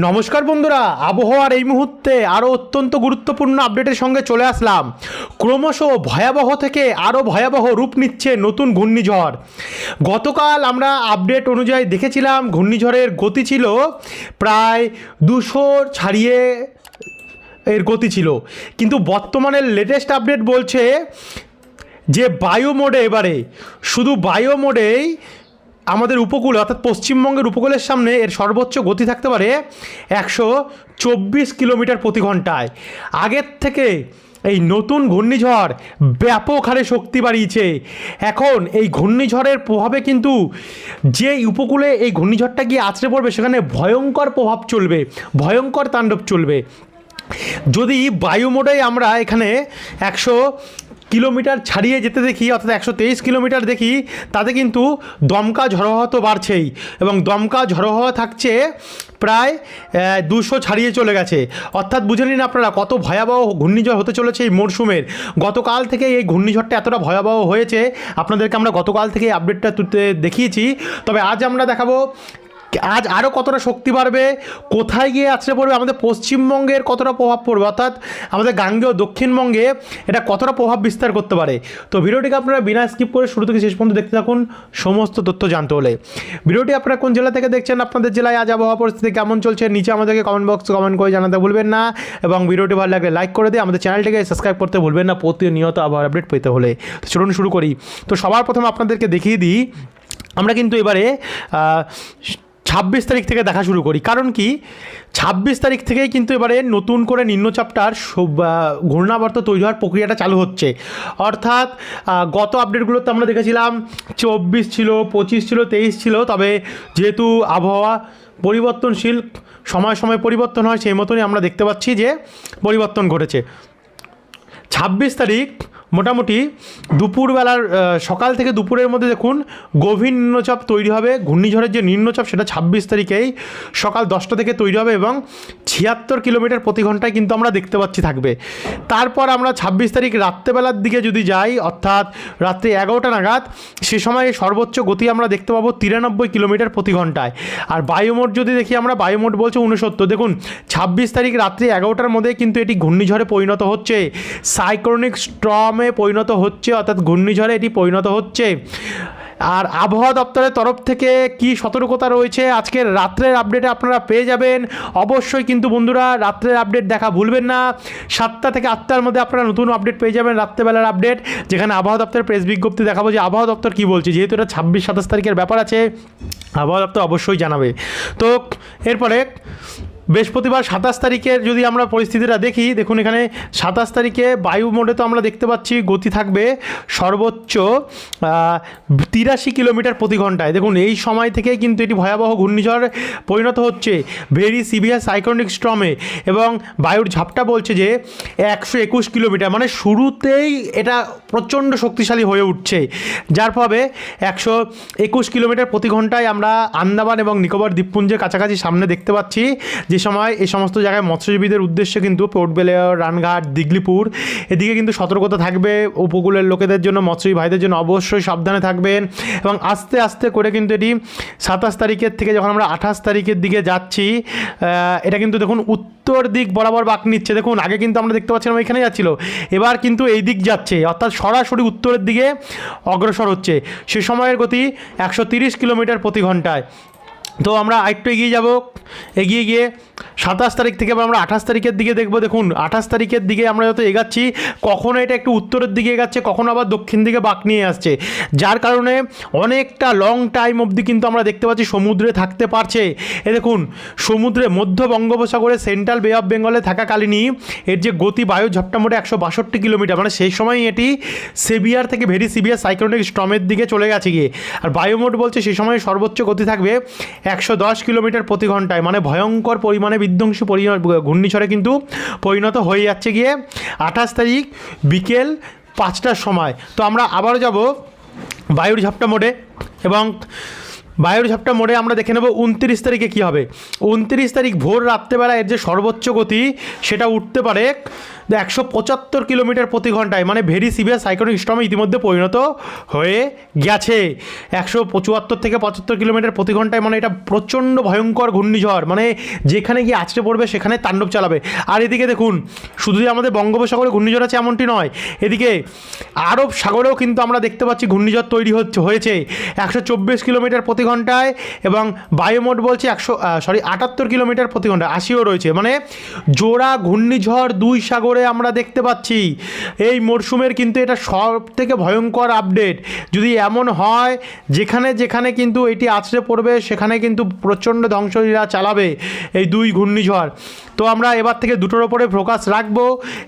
নমস্কার বন্ধুরা, আবহাওয়ার এই মুহূর্তে আরও অত্যন্ত গুরুত্বপূর্ণ আপডেটের সঙ্গে চলে আসলাম। ক্রমশ ভয়াবহ থেকে আরও ভয়াবহ রূপ নিচ্ছে নতুন ঘূর্ণিঝড়। গতকাল আমরা আপডেট অনুযায়ী দেখেছিলাম, ঘূর্ণিঝড়ের গতি ছিল প্রায় দুশো ছাড়িয়ে এর গতি ছিল। কিন্তু বর্তমানের লেটেস্ট আপডেট বলছে যে বায়ু মোডে এবারে, শুধু বায়ু মোডেই আমাদের উপকূল, অর্থাৎ পশ্চিমবঙ্গের উপকূলের সামনে এর সর্বোচ্চ গতি থাকতে পারে একশো চব্বিশ কিলোমিটার প্রতি ঘন্টায়। আগের থেকে এই নতুন ঘূর্ণিঝড় ব্যাপক হারে শক্তি বাড়িয়েছে। এখন এই ঘূর্ণিঝড়ের প্রভাবে কিন্তু যে উপকূলে এই ঘূর্ণিঝড়টা গিয়ে আছড়ে পড়বে, সেখানে ভয়ঙ্কর প্রভাব চলবে, ভয়ঙ্কর তাণ্ডব চলবে। যদি বায়ু মোডে আমরা এখানে একশো কিলোমিটার ছাড়িয়ে যেতে দেখি, অর্থাৎ একশো তেইশ কিলোমিটার দেখি, তাতে কিন্তু দমকা ঝড়ো হাওয়া তো বাড়ছেই এবং দমকা ঝড়ো হাওয়া থাকছে প্রায় দুশো ছাড়িয়ে চলে গেছে। অর্থাৎ বুঝে নিন আপনারা কত ভয়াবহ ঘূর্ণিঝড় হতে চলেছে এই মরশুমের গতকাল থেকে এই ঘূর্ণিঝড়টা এতটা ভয়াবহ হয়েছে, আপনাদেরকে আমরা গতকাল থেকে আপডেটটা তুলতে দেখিয়েছি। তবে আজ আমরা দেখাবো আজ আরও কতটা শক্তি বাড়বে? কোথায় গিয়ে আছড়ে পড়বে? আমাদের পশ্চিমবঙ্গের কতটা প্রভাব পড়বে? অর্থাৎ আমাদের গাঙ্গেয় দক্ষিণবঙ্গে এটা কতটা প্রভাব বিস্তার করতে পারে? তো ভিডিওটিকে আপনারা বিনা স্কিপ করে শুরু থেকে শেষ পর্যন্ত দেখতে থাকুন, সমস্ত তথ্য জানতে হলে। ভিডিওটি আপনারা কোন জেলা থেকে দেখছেন, আপনাদের জেলায় আজ আবহাওয়া পরিস্থিতি কেমন চলছে, নিচে আমাদেরকে কমেন্ট বক্স কমেন্ট করে জানাতে ভুলবেন না। এবং ভিডিওটি ভালো লাগলে লাইক করে দিয়ে আমাদের চ্যানেলটিকে সাবস্ক্রাইব করতে ভুলবেন না, প্রতিনিয়ত আবহাওয়ার আপডেট পেতে হলে। তো চলুন শুরু করি। তো সবার প্রথমে আপনাদেরকে দেখিয়ে দিই, আমরা কিন্তু এবারে ছাব্বিশ তারিখ থেকে দেখা শুরু করি। কারণ কি? ছাব্বিশ তারিখ থেকেই কিন্তু এবারে নতুন করে নিম্নচাপটার ঘূর্ণাবর্ত তৈরি হওয়ার প্রক্রিয়াটা চালু হচ্ছে। অর্থাৎ গত আপডেটগুলোতে আমরা দেখেছিলাম, চব্বিশ ছিল, পঁচিশ ছিল, তেইশ ছিল, তবে যেহেতু আবহাওয়া পরিবর্তনশীল, সময় সময় পরিবর্তন হয়, সেই মতনই আমরা দেখতে পাচ্ছি যে পরিবর্তন ঘটেছে। ছাব্বিশ তারিখ মোটামুটি দুপুরবেলার সকাল থেকে দুপুরের মধ্যে দেখুন গভীর নিম্নচাপ তৈরি হবে, ঘূর্ণিঝড়ের যে নিম্নচাপ সেটা ছাব্বিশ তারিখেই সকাল দশটা থেকে তৈরি হবে এবং ছিয়াত্তর কিলোমিটার প্রতি ঘন্টায় কিন্তু আমরা দেখতে পাচ্ছি থাকবে। তারপর আমরা ছাব্বিশ তারিখ রাত্রেবেলার দিকে যদি যাই, অর্থাৎ রাত্রি এগারোটা নাগাদ, সে সময় সর্বোচ্চ গতি আমরা দেখতে পাবো তিরানব্বই কিলোমিটার প্রতি ঘন্টায়। আর বায়ুমোট যদি দেখি আমরা, বায়ুমোট বলছে উনসত্তর দেখুন, ছাব্বিশ তারিখ রাত্রি এগারোটার মধ্যে কিন্তু এটি ঘূর্ণিঝড়ে পরিণত হচ্ছে। সাইক্লোনিক স্ট্রমে পরিণত হচ্ছে, অর্থাৎ ঘূর্ণিঝড়ে এটি পরিণত হচ্ছে। আর আবহাওয়া দপ্তরের তরফ থেকে কি সতর্কতা রয়েছে? আজকের রাত্রের আপডেটে আপনারা পেয়ে যাবেন। অবশ্যই কিন্তু বন্ধুরা, রাত্রের আপডেট দেখা ভুলবেন না। সাতটা থেকে আটটার মধ্যে আপনারা নতুন আপডেট পেয়ে যাবেন রাত্রেবেলার আপডেট যেখানে আবহাওয়া দপ্তরের প্রেস বিজ্ঞপ্তি দেখাবো যে আবহাওয়া দপ্তর কী বলছে। যেহেতু এটা ছাব্বিশ, সাতাশ তারিখের ব্যাপার আছে, আবহাওয়া দপ্তর অবশ্যই জানাবে। তো এরপরে বৃহস্পতিবার সাতাশ তারিখের যদি আমরা পরিস্থিতিটা দেখি, দেখুন এখানে সাতাশ তারিখে বায়ু মোডে তো আমরা দেখতে পাচ্ছি গতি থাকবে সর্বোচ্চ তিরাশি কিলোমিটার প্রতি ঘন্টায়। দেখুন, এই সময় থেকেই কিন্তু এটি ভয়াবহ ঘূর্ণিঝড় পরিণত হচ্ছে ভেরি সিভিয়ার সাইক্লোনিক স্ট্রমে এবং বায়ুর ঝাপটা বলছে যে একশো একুশ কিলোমিটার মানে শুরুতেই এটা প্রচণ্ড শক্তিশালী হয়ে উঠছে। যার ফলে একশো একুশ কিলোমিটার প্রতি ঘন্টায় আমরা আন্দামান এবং নিকোবর দ্বীপপুঞ্জের কাছাকাছি সামনে দেখতে পাচ্ছি যে সময় এই সমস্ত জায়গায় মৎস্যজীবীদের উদ্দেশ্যে কিন্তু পোর্ট বেলেয়ার, রানঘাট, দিগলিপুর, এদিকে কিন্তু সতর্কতা থাকবে উপকূলের লোকেদের জন্য, মৎস্যজীবী ভাইদের জন্য অবশ্যই সাবধানে থাকবেন এবং আস্তে আস্তে করে কিন্তু এটি সাতাশ তারিখের থেকে যখন আমরা আঠাশ তারিখের দিকে যাচ্ছি এটা কিন্তু দেখুন উত্তর দিক বরাবর বাঁক নিচ্ছে। দেখুন, আগে কিন্তু আমরা দেখতে পাচ্ছিলাম এখানে যাচ্ছিল, এবার কিন্তু এই দিক যাচ্ছে, অর্থাৎ সরাসরি উত্তরের দিকে অগ্রসর হচ্ছে। সে সময়ের গতি একশো কিলোমিটার প্রতি ঘন্টায়। তো আমরা আরেকটু এগিয়ে যাব। এগিয়ে গিয়ে সাতাশ তারিখ থেকে আমরা আঠাশ তারিখের দিকে দেখব। দেখুন, আঠাশ তারিখের দিকে আমরা যত এগাচ্ছি, কখনো এটা একটু উত্তরের দিকে এগাচ্ছে, কখনো আবার দক্ষিণ দিকে বাঁক নিয়ে আসছে। যার কারণে অনেকটা লং টাইম অবধি কিন্তু আমরা দেখতে পাচ্ছি সমুদ্রে থাকতে পারছে। এ দেখুন, সমুদ্রে মধ্য বঙ্গোপসাগরে সেন্ট্রাল বে অফ বেঙ্গলে থাকাকালীনই এর যে গতি বায়ু ঝপটা মোটে একশো বাষট্টি কিলোমিটার মানে সেই সময় এটি সেভিয়ার থেকে ভেরি সিভিয়ার সাইক্লোনিক স্ট্রমের দিকে চলে গেছে গিয়ে। আর বায়োমোট বলছে সেই সময় সর্বোচ্চ গতি থাকবে একশো দশ কিলোমিটার প্রতি ঘন্টায় মানে ভয়ঙ্কর পরিমাণে বিধ্বংসী পরি ঘূর্ণিঝড়ে কিন্তু পরিণত হয়ে যাচ্ছে গিয়ে আঠাশ তারিখ বিকেল পাঁচটার সময়। তো আমরা আবারও যাব বায়ুর ঝাপটা মোড়ে এবং বায়ুঝাপটা মোড়ে আমরা দেখে নেব উনত্রিশ তারিখে কী হবে। উনত্রিশ তারিখ ভোর রাত্রেবেলা এর যে সর্বোচ্চ গতি, সেটা উঠতে পারে একশো পঁচাত্তর কিলোমিটার প্রতি ঘন্টায় মানে ভেরি সিভিয়ার সাইক্লোনিক স্টর্মে ইতিমধ্যে পরিণত হয়ে গেছে। একশো পঁচাত্তর থেকে পঁচাত্তর কিলোমিটার প্রতি ঘন্টায় মানে এটা প্রচণ্ড ভয়ঙ্কর ঘূর্ণিঝড় মানে যেখানে গিয়ে আছড়ে পড়বে, সেখানে তাণ্ডব চালাবে। আর এদিকে দেখুন, শুধু যে আমাদের বঙ্গোপসাগরে ঘূর্ণিঝড় আছে এমনটি নয়, এদিকে আরব সাগরেও কিন্তু আমরা দেখতে পাচ্ছি ঘূর্ণিঝড় তৈরি হচ্ছে, হয়েছে। একশো চব্বিশ কিলোমিটার প্রতি ঘন্টায় এবং বায়ুমোট বলছে একশো সরি আটাত্তর কিলোমিটার প্রতি ঘন্টায়, আশিও রয়েছে। মানে জোড়া ঘূর্ণিঝড় দুই সাগরে আমরা দেখতে পাচ্ছি। এই মরশুমের কিন্তু এটা সব থেকে ভয়ঙ্কর আপডেট যদি এমন হয়, যেখানে যেখানে কিন্তু এটি আছড়ে পড়বে, সেখানে কিন্তু প্রচণ্ড ধ্বংসলীলা চালাবে এই দুই ঘূর্ণিঝড়। তো আমরা এবার থেকে দুটোর ওপরে ফোকাস রাখব।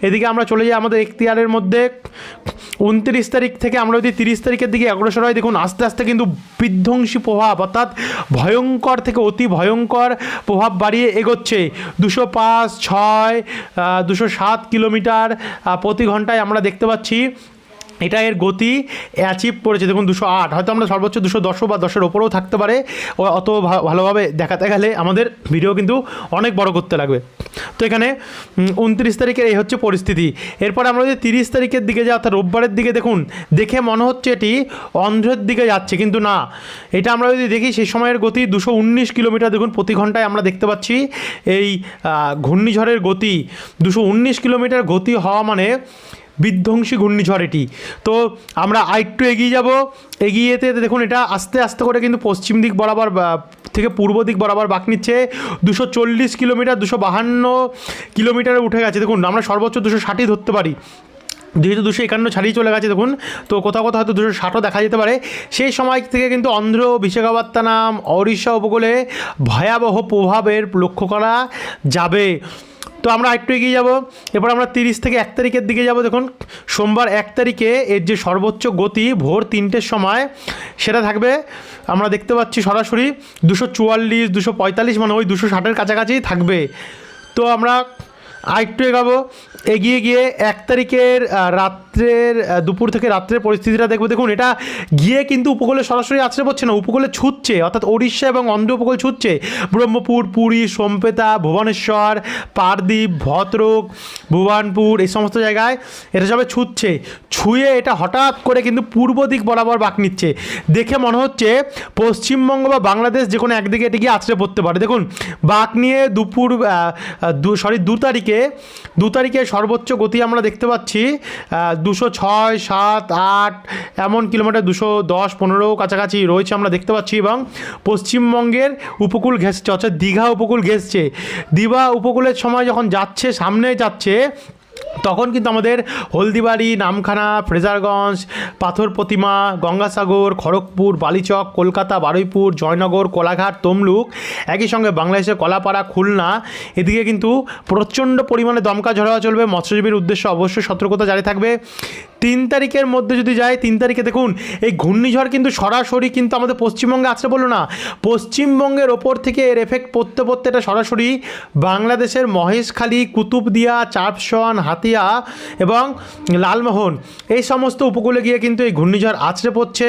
এদিকে আমরা চলে যাই আমাদের এখতিয়ারের মধ্যে। উনত্রিশ তারিখ থেকে আমরা যদি তিরিশ তারিখের দিকে অগ্রসর হয়, দেখুন, আস্তে আস্তে কিন্তু বিধ্বংসী প্রভাব অর্থাৎ ভয়ঙ্কর থেকে অতি ভয়ঙ্কর প্রভাব বাড়িয়ে এগোচ্ছে। দুশো পাঁচ, ছয় দুশো সাত কিলোমিটার প্রতি ঘন্টায় আমরা দেখতে পাচ্ছি এটা এর গতি অ্যাচিভ করেছে। দেখুন, দুশো আট। হয়তো আমরা সর্বোচ্চ দুশো দশও বা দশের ওপরেও থাকতে পারে। অত ভালোভাবে দেখাতে গেলে আমাদের ভিডিও কিন্তু অনেক বড় করতে লাগবে। তো এখানে উনত্রিশ তারিখের এই হচ্ছে পরিস্থিতি। এরপর আমরা যদি তিরিশ তারিখের দিকে যাই, অর্থাৎ রোববারের দিকে দেখুন, দেখে মনে হচ্ছে এটি অন্ধ্রের দিকে যাচ্ছে, কিন্তু না। এটা আমরা যদি দেখি, সেই সময়ের গতি দুশো উনিশ কিলোমিটার। দেখুন, প্রতি ঘন্টায় আমরা দেখতে পাচ্ছি এই ঘূর্ণিঝড়ের গতি। দুশো উনিশ কিলোমিটার গতি হওয়া মানে বিধ্বংসী ঘূর্ণিঝড় এটি। তো আমরা আরেকটু এগিয়ে যাব। এগিয়ে যেতে দেখুন, এটা আস্তে আস্তে করে কিন্তু পশ্চিম দিক বরাবর থেকে পূর্ব দিক বরাবর বাঁক নিচ্ছে। দুশো চল্লিশ কিলোমিটার, দুশো বাহান্ন কিলোমিটারে উঠে গেছে। দেখুন, আমরা সর্বোচ্চ দুশো ষাটই ধরতে পারি। যেহেতু দুশো একান্ন ছাড়িয়ে চলে গেছে, দেখুন, তো কোথাও কোথাও হয়তো দুশো ষাটও দেখা যেতে পারে। সেই সময় থেকে কিন্তু অন্ধ্র, বিশাখাপত্তনম, ওড়িশা উপকূলে ভয়াবহ প্রভাবের লক্ষ্য করা যাবে। তো আমরা একটু এগিয়ে যাব। এরপর আমরা তিরিশ থেকে এক তারিখের দিকে যাব। দেখুন, সোমবার এক তারিখে এর যে সর্বোচ্চ গতি ভোর তিনটের সময় সেটা থাকবে। আমরা দেখতে পাচ্ছি সরাসরি দুশো চুয়াল্লিশ, দুশো পঁয়তাল্লিশ মানে ওই দুশো ষাটের কাছাকাছি থাকবে। তো আমরা আরেকটু এগাবো। এগিয়ে গিয়ে এক তারিখের রাত্রের দুপুর থেকে রাত্রের পরিস্থিতিটা দেখব। দেখুন, এটা গিয়ে কিন্তু উপকূলে সরাসরি আছড়ে পড়ছে না, উপকূলে ছুটছে, অর্থাৎ ওড়িশা এবং অন্ধ্র উপকূল ছুটছে। ব্রহ্মপুর, পুরী, সোমপেতা, ভুবনেশ্বর পারদ্বীপ ভদ্রক, ভুবনপুর, এই সমস্ত জায়গায় এটা সবে ছুটছে। ছুঁয়ে এটা হঠাৎ করে কিন্তু পূর্ব দিক বরাবর বাঁক নিচ্ছে। দেখে মনে হচ্ছে পশ্চিমবঙ্গ বা বাংলাদেশ যে কোনো একদিকে এটি গিয়ে আছড়ে পড়তে পারে। দেখুন, বাঁক নিয়ে দুপুর সরি দু তারিখে দু তারিখে সর্বোচ্চ গতি আমরা দেখতে পাচ্ছি দুশো ছয়, সাত, আট, এমন কিলোমিটার দুশো দশ, পনেরো কাছাকাছি রয়েছে আমরা দেখতে পাচ্ছি এবং পশ্চিমবঙ্গের উপকূল ঘেঁষছে, অর্থাৎ দীঘা উপকূল ঘেঁষছে। দীঘা উপকূলের সময় যখন যাচ্ছে, সামনে যাচ্ছে তখন কিন্তু আমাদের হলদিবাড়ি, নামখানা, ফ্রেজারগঞ্জ, পাথর প্রতিমা, গঙ্গাসাগর, খড়গপুর, বালিচক, কলকাতা, বারুইপুর, জয়নগর, কোলাঘাট, তমলুক একই সঙ্গে বাংলাদেশের কলাপাড়া, খুলনা। এদিকে কিন্তু প্রচণ্ড পরিমাণে দমকা ঝড়া চলবে। মৎস্যজীবীর উদ্দেশ্যে অবশ্যই সতর্কতা জারি থাকবে। তিন তারিখের মধ্যে যদি যায় তিন তারিখে দেখুন, এই ঘূর্ণিঝড় কিন্তু সরাসরি কিন্তু আমাদের পশ্চিমবঙ্গে আসছে বলল না। পশ্চিমবঙ্গের ওপর থেকে এর এফেক্ট পড়তে পড়তে এটা সরাসরি বাংলাদেশের মহেশখালী, কুতুবদিয়া, চাপসন, হাতিয়া এবং লালমোহন, এই সমস্ত উপকূলে গিয়ে কিন্তু এই ঘূর্ণিঝড় আছড়ে পড়ছে,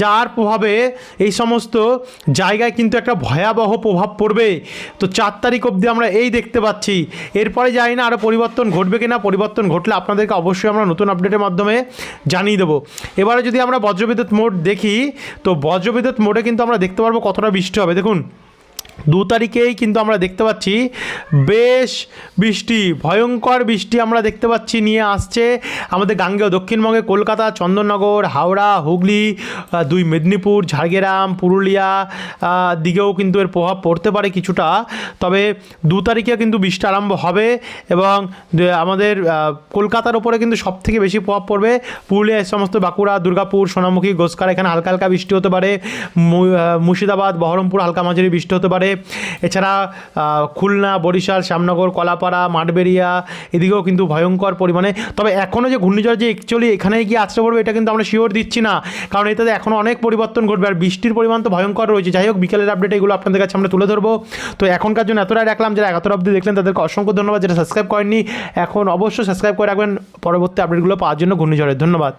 যার প্রভাবে এই সমস্ত জায়গায় কিন্তু একটা ভয়াবহ প্রভাব পড়বে। তো চার তারিখ অবধি আমরা এই দেখতে পাচ্ছি। এরপরে যাই না আরও পরিবর্তন ঘটবে কিনা, পরিবর্তন ঘটলে আপনাদেরকে অবশ্যই আমরা নতুন আপডেটের মাধ্যমে জানিয়ে দেবো। এবারে যদি আমরা বজ্রবিদ্যুৎ মোড দেখি, তো বজ্রবিদ্যুৎ মোডে কিন্তু আমরা দেখতে পারব কতটা বৃষ্টি হবে। দেখুন দু তারিখেই কিন্তু আমরা দেখতে পাচ্ছি বেশ বৃষ্টি, ভয়ঙ্কর বৃষ্টি আমরা দেখতে পাচ্ছি নিয়ে আসছে আমাদের গাঙ্গেয় দক্ষিণবঙ্গে কলকাতা, চন্দননগর, হাওড়া, হুগলি দুই মেদিনীপুর, ঝাড়গ্রাম, পুরুলিয়া দিকেও কিন্তু এর প্রভাব পড়তে পারে কিছুটা। তবে দু তারিখে কিন্তু বৃষ্টি আরম্ভ হবে এবং আমাদের কলকাতার ওপরে কিন্তু সব থেকে বেশি প্রভাব পড়বে। পুরুলিয়া সমস্ত বাঁকুড়া, দুর্গাপুর, সোনামুখী গোসকার এখানে হালকা হালকা বৃষ্টি হতে পারে। মুর্শিদাবাদ, বহরমপুর, হালকা মাঝারি বৃষ্টি হতে পারে। এছাড়া আহ, খুলনা বরিশাল শ্যামনগর কলাপাড়া মাঠবেরিয়া এদিকেও কিন্তু ভয়ঙ্কর পরিমাণে। তবে এখনও যে ঘূর্ণিঝড় যে অ্যাকচুয়ালি এখানে গিয়ে আছড়ে পড়বে এটা কিন্তু আমরা শিওর দিচ্ছি না। কারণ এটাতে এখনও অনেক পরিবর্তন ঘটবে। আর বৃষ্টির পরিমাণ তো ভয়ঙ্কর রয়েছে। যাই হোক বিকেলের আপডেট এগুলো আপনাদের কাছে আমরা তুলে ধরবো। তো এখনকার জন্য এতটাই রাখলাম। যারা এতটা অবধি দেখলেন তাদেরকে অসংখ্য ধন্যবাদ। যেটা সাবস্ক্রাইব করেননি এখন অবশ্যই সাবস্ক্রাইব করে রাখবেন। পরবর্তী আপডেটগুলো পাওয়ার জন্য ঘূর্ণিঝড়ের। ধন্যবাদ।